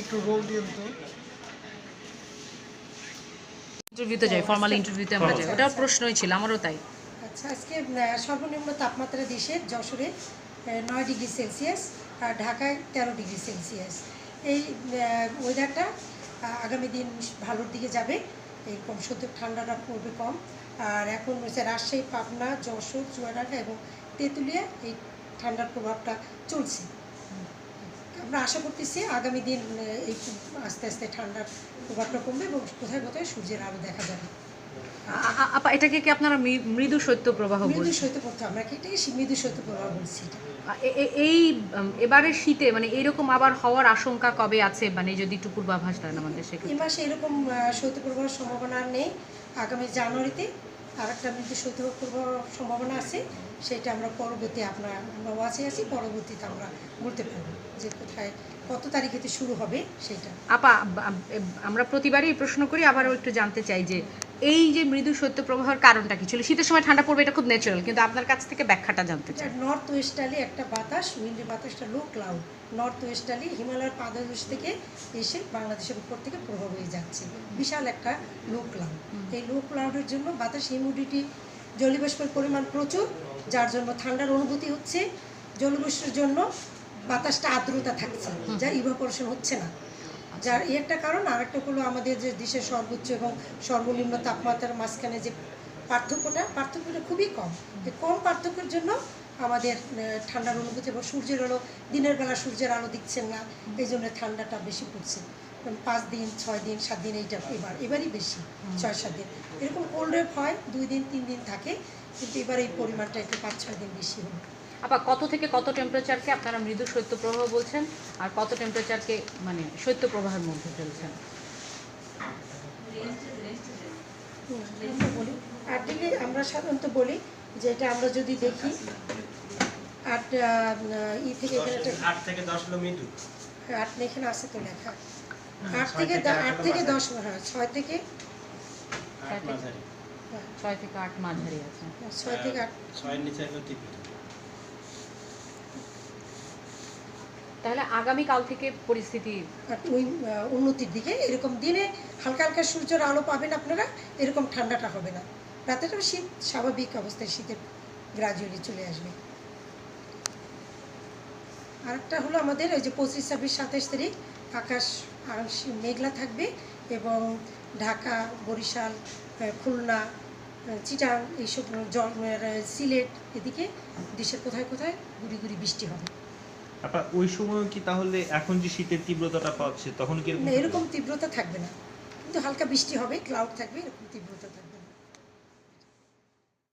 একটু রোল দিন তো ইন্টারভিউতে যাই ফর্মাল ইন্টারভিউতে আমরা যাই। ওটাও প্রশ্নই ছিল আমারও তাই। আচ্ছা আজকে সর্বনিম্ন তাপমাত্রা দেশের যশোরে নয় ডিগ্রি সেলসিয়াস আর ঢাকায় তেরো ডিগ্রি সেলসিয়াস। এই ওয়েদারটা আগামী দিন ভালোর দিকে যাবে। এরকম সত্যি ঠান্ডাটা পড়বে কম। আর এখন হচ্ছে রাজশাহী পাবনা যশোর চুয়াডাঙ্গা এবং তেঁতুলিয়া এই ঠান্ডার প্রভাবটা চলছে। আমরা আশা করতেছি আগামী দিন আহ, এই আস্তে আস্তে ঠান্ডার প্রভাবটা কমবে এবং কোথায় কোথায় সূর্যের আলো দেখা যাবে। আপা এটাকে কি আপনারা মৃদু শৈত্য প্রবাহ মৃদু বলছেন? শৈত্যপ্রবাহ আমরা কি এটাকে মৃদু বলছি আ- এ- এ- এই উম, এবারের শীতে মানে এরকম আবার হওয়ার আশঙ্কা কবে আছে? মানে যদি একটু পূর্বাভাস দেন আমাদের এই মাসে এরকম আহ, শৈত্যপ্রবাহের সম্ভাবনা নেই। আগামী জানুয়ারিতে আর একটা মৃদু করবার সম্ভাবনা আছে, সেটা আমরা পরবর্তী আপনার আমরা ওয়াচে আছি, পরবর্তীতে আমরা বলতে পারব যে কোথায়, কত তারিখেতে শুরু হবে সেটা। আপা আমরা প্রতিবারই প্রশ্ন করি, আবারও একটু জানতে চাই যে এই যে মৃদু শৈত্য প্রবাহের কারণটা কি ছিল? শীতের সময় ঠান্ডা পড়বে এটা খুব ন্যাচারাল কিন্তু আপনার কাছ থেকে ব্যাখ্যাটা জানতে চাই। নর্থ ওয়েস্টালি একটা বাতাস উইন্ডি বাতাসটা লো ক্লাউড নর্থ ওয়েস্টালি হিমালয়ের পাদদেশ থেকে এসে বাংলাদেশের উপর থেকে প্রভাব হয়ে যাচ্ছে। বিশাল একটা লো ক্লাউড এই লো ক্লাউডের জন্য বাতাস হিউমিডিটি জলীয়বাষ্পের পরিমাণ প্রচুর যার জন্য ঠান্ডার অনুভূতি হচ্ছে। জলবাষ্পের জন্য বাতাসটা আর্দ্রতা থাকছে যা ইভাপোরেশন হচ্ছে না। যার এই একটা কারণ আর একটা হলো আমাদের যে দেশের সর্বোচ্চ এবং সর্বনিম্ন তাপমাত্রার মাঝখানে যে পার্থক্যটা পার্থক্যটা খুবই কম। কম পার্থক্যের জন্য আমাদের ঠান্ডার অনুভূতি এবং সূর্যের আলো দিনের বেলা সূর্যের আলো দিচ্ছেন না এই জন্য ঠান্ডাটা বেশি পড়ছে। পাঁচ দিন ছয় দিন সাত দিন এইটা এবার এবারই বেশি ছয় সাত দিন। এরকম কোল্ড ওয়েভ হয় দুই দিন তিন দিন থাকে কিন্তু এবার এই পরিমাণটা একটু পাঁচ ছয় দিন বেশি হলো। আপা কত থেকে কত টেম্পারেচারকে আপনারা মৃদু শৈত্য প্রবাহ বলছেন আর কত টেম্পারেচারকে মানে শৈত্য প্রবাহের মধ্যে ফেলছেন? আমরা আট ডিগ্রি আমরা সাধারণত বলি যে এটা আমরা যদি দেখি আট ই থেকে আট থেকে দশ কিলো মৃদু আট এখানে আছে তো লেখা। আট থেকে আট থেকে দশ হ্যাঁ ছয় থেকে আট মাঝারি। হ্যাঁ, ছয় থেকে আট মাঝারি আছে। ছয় থেকে আট। ছয়ের নিচে তীব্র তাহলে আগামী কাল থেকে পরিস্থিতি ওই উন্নতির দিকে এরকম দিনে হালকা হালকা সূর্যের আলো পাবেন আপনারা, এরকম ঠান্ডাটা হবে না। রাতেটা শীত, স্বাভাবিক অবস্থায় শীতের গ্রাজুয়ালি চলে আসবে। আরেকটা হলো আমাদের ওই যে পঁচিশ, ছাব্বিশ, সাতাশ তারিখ, আকাশ মেঘলা থাকবে এবং ঢাকা, বরিশাল খুলনা চিটাং, এইসব জল সিলেট, এদিকে দেশের কোথায় কোথায় গুড়ি গুড়ি বৃষ্টি হবে। আপা ওই সময় কি তাহলে এখন যে শীতের তীব্রতাটা পাচ্ছে তখন কি এরকম এরকম তীব্রতা থাকবে না। কিন্তু হালকা বৃষ্টি হবে ক্লাউড থাকবে এরকম তীব্রতা থাকবে।